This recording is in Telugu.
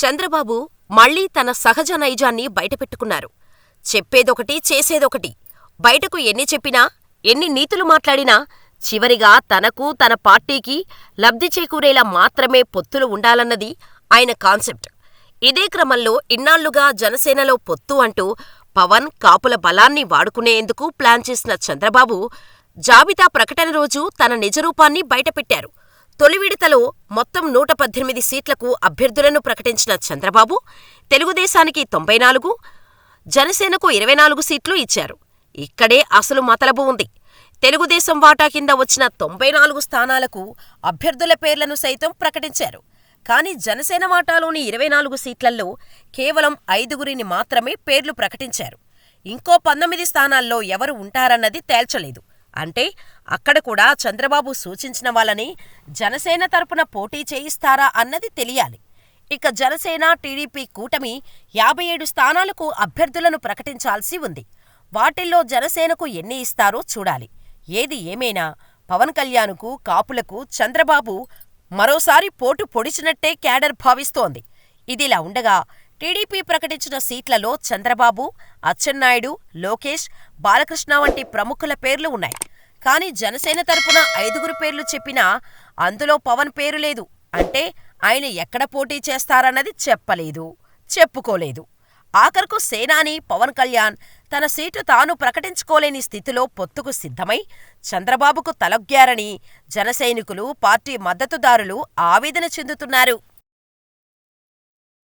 చంద్రబాబు మళ్ళీ తన సహజ నైజాన్ని బయటపెట్టుకున్నారు. చెప్పేదొకటి చేసేదొకటి. బయటకు ఎన్ని చెప్పినా, ఎన్ని నీతులు మాట్లాడినా చివరిగా తనకు, తన పార్టీకి లబ్ధి చేకూరేలా మాత్రమే పొత్తులు ఉండాలన్నది ఆయన కాన్సెప్ట్. ఇదే క్రమంలో ఇన్నాళ్ళుగా జనసేనలో పొత్తు అంటూ పవన్, కాపుల బలాన్ని వాడుకునేందుకు ప్లాన్ చేసిన చంద్రబాబు జాబితా ప్రకటన రోజు తన నిజరూపాన్ని బయటపెట్టారు. తొలి విడతలో మొత్తం నూట పద్దెనిమిది సీట్లకు అభ్యర్థులను ప్రకటించిన చంద్రబాబు తెలుగుదేశానికి తొంభై నాలుగు, జనసేనకు ఇరవై నాలుగు సీట్లు ఇచ్చారు. ఇక్కడే అసలు మతలబు ఉంది. తెలుగుదేశం వాటా కింద వచ్చిన తొంభై నాలుగు స్థానాలకు అభ్యర్థుల పేర్లను సైతం ప్రకటించారు. కానీ జనసేన వాటాలోని ఇరవై నాలుగు సీట్లల్లో కేవలం ఐదుగురిని మాత్రమే పేర్లు ప్రకటించారు. ఇంకో పంతొమ్మిది స్థానాల్లో ఎవరు ఉంటారన్నది తేల్చలేదు. అంటే అక్కడ కూడా చంద్రబాబు సూచించిన వాళ్ళని జనసేన తరపున పోటీ చేయిస్తారా అన్నది తెలియాలి. ఇక జనసేన, టీడీపీ కూటమి యాభై ఏడు స్థానాలకు అభ్యర్థులను ప్రకటించాల్సి ఉంది. వాటిల్లో జనసేనకు ఎన్ని ఇస్తారో చూడాలి. ఏది ఏమైనా పవన్ కళ్యాణ్కు కాపులకు చంద్రబాబు మరోసారి పోటు పొడిచినట్టే క్యాడర్ భావిస్తోంది. ఇదిలా ఉండగా టీడీపీ ప్రకటించిన సీట్లలో చంద్రబాబు, అచ్చెన్నాయుడు, లోకేష్, బాలకృష్ణ వంటి ప్రముఖుల పేర్లు ఉన్నాయి. కానీ జనసేన తరపున ఐదుగురు పేర్లు చెప్పినా అందులో పవన్ పేరు లేదు. అంటే ఆయన ఎక్కడ పోటీ చేస్తారన్నది చెప్పలేదు, చెప్పుకోలేదు. ఆఖరుకు సేనాని పవన్ కళ్యాణ్ తన సీటు తాను ప్రకటించుకోలేని స్థితిలో పొత్తుకు సిద్ధమై చంద్రబాబుకు తలొగ్గారని జనసైనికులు, పార్టీ మద్దతుదారులు ఆవేదన చెందుతున్నారు.